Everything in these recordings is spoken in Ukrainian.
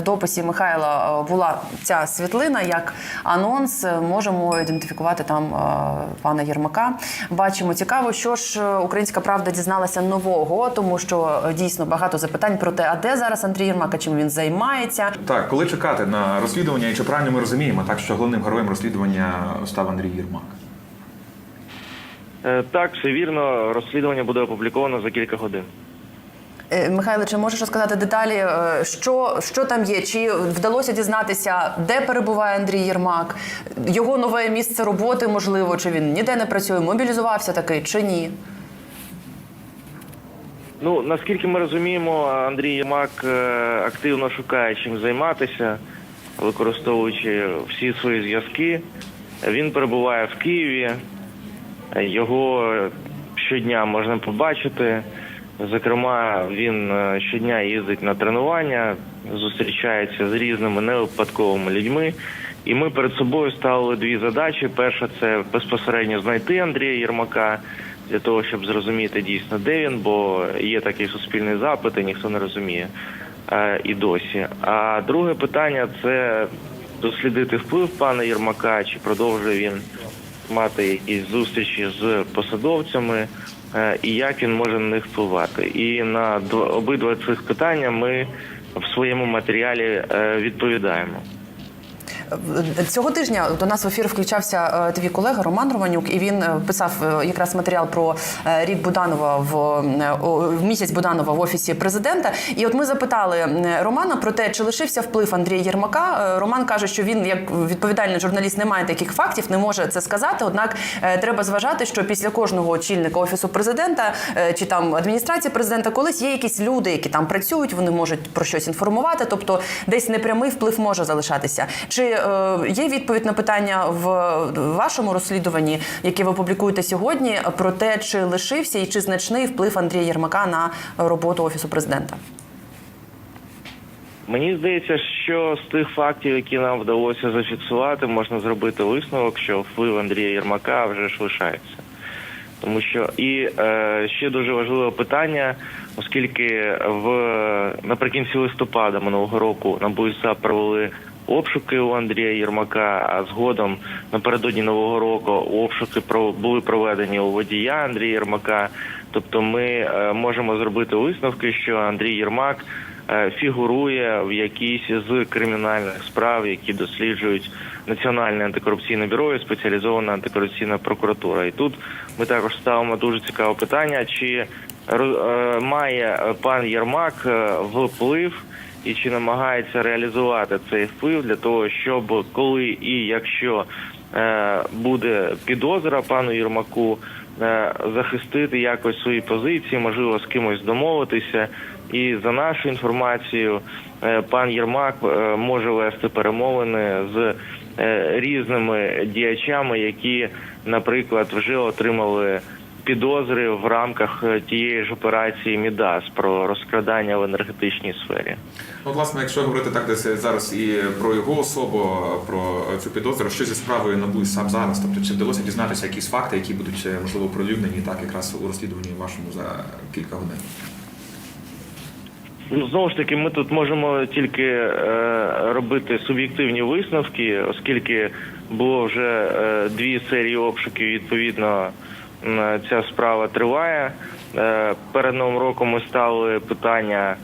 в дописі Михайла е, була ця світлина як анонс. Можемо ідентифікувати там е, пана Єрмака. Бачимо цікаво, що ж е, українська правда дізналася нового, тому що дійсно багато запитань про те, а де зараз Андрій Єрмак, а чим він займається. Так, коли чекати на розслідування, і чи правильно ми розуміємо, так що головним героєм розслідування став Андрій Єрмак? Так, все вірно. Розслідування буде опубліковано за кілька годин. Е, Михайло, чи можеш розказати деталі, е, що, що там є? Чи вдалося дізнатися, де перебуває Андрій Єрмак? Його нове місце роботи, можливо, чи він ніде не працює, мобілізувався таки, чи ні? Ну наскільки ми розуміємо, Андрій Єрмак е, активно шукає чим займатися, використовуючи всі свої зв'язки. Він перебуває в Києві. Його щодня можна побачити. Зокрема, він е, щодня їздить на тренування, зустрічається з різними невипадковими людьми. І ми перед собою ставили дві задачі. Перша це безпосередньо знайти Андрія Єрмака для того, щоб зрозуміти дійсно, де він, бо є такий суспільний запит, і ніхто не розуміє е, і досі. А друге питання це дослідити вплив пана Єрмака, чи продовжує він мати якісь зустрічі з посадовцями, і як він може на них впливати. І на дв- обидва цих питання ми в своєму матеріалі е, відповідаємо. Цього тижня до нас в ефір включався е, твій колега Роман Романюк, і він е, писав е, якраз матеріал про рік Буданова в, в місяць Буданова в офісі президента. І от ми запитали Романа про те, чи лишився вплив Андрія Єрмака. Роман каже, що він, як відповідальний журналіст, не має таких фактів, не може це сказати. Однак треба зважати, що після кожного очільника офісу президента чи там адміністрації президента колись є якісь люди, які там працюють, вони можуть про щось інформувати, тобто десь непрямий вплив може залишатися. Чи є відповідь на питання в вашому розслідуванні, яке ви публікуєте сьогодні, про те, чи лишився і чи значний вплив Андрія Єрмака на роботу офісу президента? Мені здається, що з тих фактів, які нам вдалося зафіксувати, можна зробити висновок, що вплив Андрія Єрмака вже ж лишається. Тому що і е, ще дуже важливе питання, оскільки в наприкінці листопада минулого року на БУСА провели обшуки у Андрія Єрмака, а згодом напередодні нового року обшуки були проведені у водія Андрія Єрмака. Тобто, ми е, можемо зробити висновки, що Андрій Єрмак е, фігурує в якійсь з кримінальних справ, які досліджують Національне антикорупційне бюро і спеціалізована антикорупційна прокуратура. І тут ми також ставимо дуже цікаве питання: чи е, має пан Єрмак вплив і чи намагається реалізувати цей вплив для того, щоб коли і якщо е, буде підозра пану Єрмаку, е, захистити якось свої позиції, можливо, з кимось домовитися. І за нашу інформацію, е, пан Єрмак може вести перемовини з різними діячами, які, наприклад, вже отримали підозри в рамках е, тієї ж операції Мідас про розкрадання в енергетичній сфері. Ну, власне, якщо говорити так десь зараз і про його особу, про цю підозру, що зі справою НАБУ сам зараз? Тобто, чи вдалося дізнатися якісь факти, які будуть е, можливо оприлюднені так якраз у розслідуванні вашому за кілька годин? Ну, знову ж таки, ми тут можемо тільки е, робити суб'єктивні висновки, оскільки було вже е, дві серії обшуків. Відповідно, ця справа триває. Е, перед новим роком ми ставили питання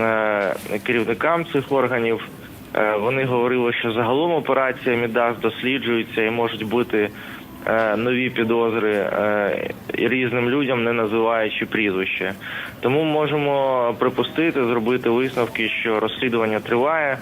е, керівникам цих органів. Е, вони говорили, що загалом операція Мідас досліджується і можуть бути е, нові підозри е, різним людям, не називаючи прізвище. Тому можемо припустити, зробити висновки, що розслідування триває.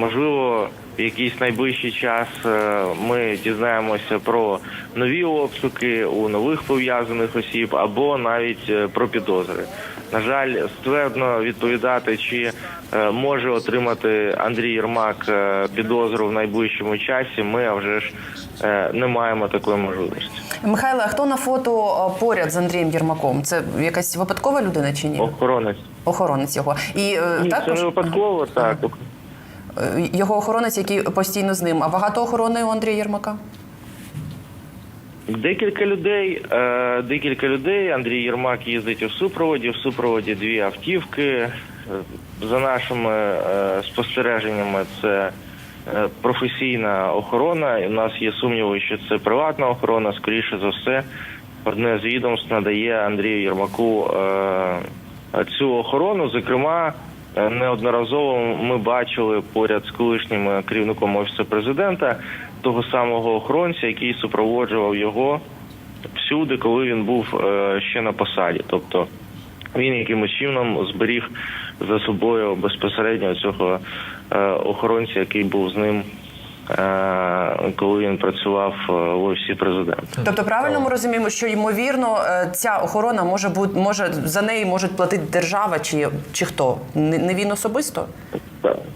Можливо, в якийсь найближчий час е, ми дізнаємося про нові обшуки у нових пов'язаних осіб або навіть е, про підозри. На жаль, ствердно відповідати, чи е, може отримати Андрій Єрмак підозру в найближчому часі. Ми а вже ж не маємо такої можливості. Михайло, а хто на фото поряд з Андрієм Єрмаком? Це якась випадкова людина чи ні? Охоронець Охоронець його. І ні, це не випадково. Так е, його охоронець, який постійно з ним. А багато охорони у Андрія Єрмака? Декілька людей, е, декілька людей. Андрій Єрмак їздить у супроводі. В супроводі дві автівки, За нашими е, спостереженнями, це е, професійна охорона. У нас є сумніви, що це приватна охорона. Скоріше за все, одне з відомств надає Андрію Єрмаку е, цю охорону. Зокрема, е, неодноразово ми бачили поряд з колишнім е, керівником офісу президента того самого охоронця, який супроводжував його всюди, коли він був е, ще на посаді. Тобто він якимось чином зберіг за собою безпосередньо цього е, охоронця, який був з ним, е, коли він працював е, в офісі президента. Тобто, правильно ми розуміємо, що ймовірно е, ця охорона може бути може за неї можуть платити держава чи, чи хто? Не, він особисто?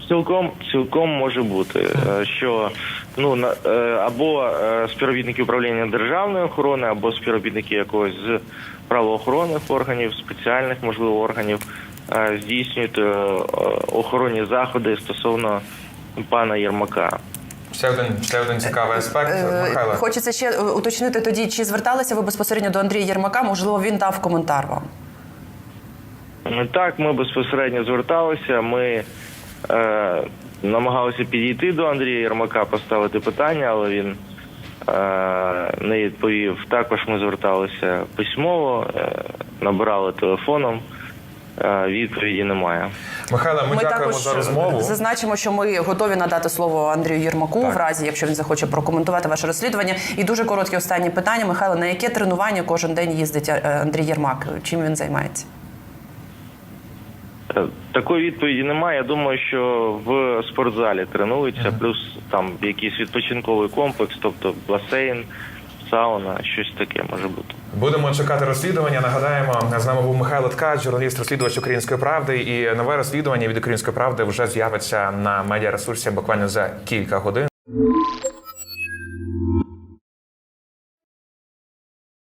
Цілком цілком може бути, е, що ну на е, або е, співробітники управління державної охорони, або співробітники якогось з правоохоронних органів, спеціальних можливо органів е, здійснюють е, охоронні заходи стосовно пана Єрмака. Ще один, ще один цікавий аспект. Е, Михайло. Хочеться ще е, уточнити тоді, чи зверталися ви безпосередньо до Андрія Єрмака? Можливо, він дав коментар вам. Так, ми безпосередньо зверталися. Ми е, намагалися підійти до Андрія Єрмака, поставити питання, але він е, не відповів. Також ми зверталися письмово, е, набирали телефоном. Е, відповіді немає. Михайло, ми, дякуємо також за розмову. зазначимо, що ми готові надати слово Андрію Єрмаку Так. в разі, якщо він захоче прокоментувати ваше розслідування. І дуже короткі останні питання. Михайло, на яке тренування кожен день їздить е, Андрій Єрмак? Чим він займається? Е, Такої відповіді немає. Я думаю, що в спортзалі тренуються, плюс там якийсь відпочинковий комплекс, тобто басейн, сауна, щось таке може бути. Будемо чекати розслідування. Нагадаємо, з нами був Михайло Ткач, журналіст розслідувач Української правди. І нове розслідування від Української правди вже з'явиться на медіаресурсі буквально за кілька годин.